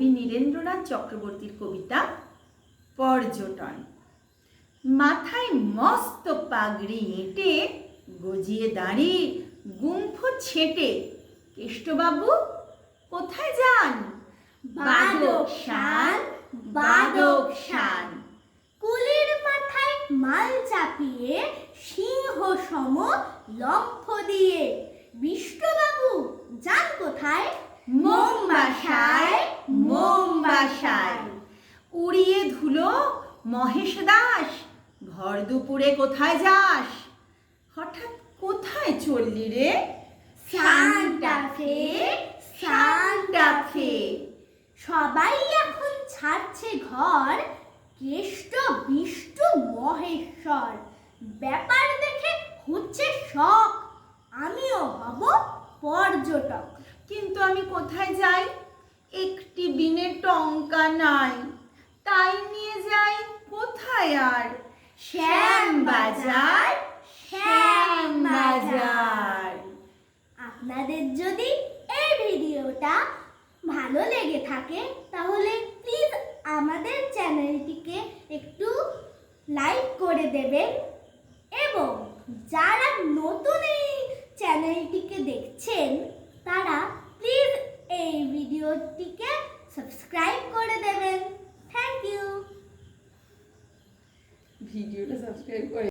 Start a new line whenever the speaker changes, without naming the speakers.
কবি নীরেন্দ্রনাথ চক্রবর্তীর কবিতা পর্যটন মাথায় মস্ত পাগড়ি এঁটে গজিয়ে দাঁড়ি গুম্ফ ছেটে কেষ্টবাবু কোথায় যান
বাদক শান, বাদক শান। কুলির মাথায় মাল চাপিয়ে সিংহ সম লম্ফ দিয়ে বিষ্ণুবাবু যান কোথায়
মোমবাসায় মোমবাসায় উড়িয়ে ধুলো, মহেশ দাস ভর দুপুরে কোথায় যাস? হঠাৎ কোথায় চললি রে?
সান্টা ফে সান্টা ফে।
ফে
সবাই এখন ছাড়ছে ঘর, কেষ্ট বিষ্ণু মহেশ্বর। ব্যাপার দেখে হচ্ছে শখ, আমিও হব পর্যটক।
কিন্তু আমি কোথায় যাই? একটি বিনে টঙ্কা নাই। তাই নিয়ে যাই কোথায় আর? শ্যামবাজার শ্যামবাজার।
আপনাদের যদি এই ভিডিওটা ভালো লেগে থাকে, তাহলে প্লিজ আমাদের চ্যানেলটিকে একটু লাইক করে দেবেন। এবং যারা নতুন এই চ্যানেলটিকে দেখছেন ভিডিওটিকে সাবস্ক্রাইব করে দেবেন। থ্যাংক ইউ
ভিডিওটা সাবস্ক্রাইব করে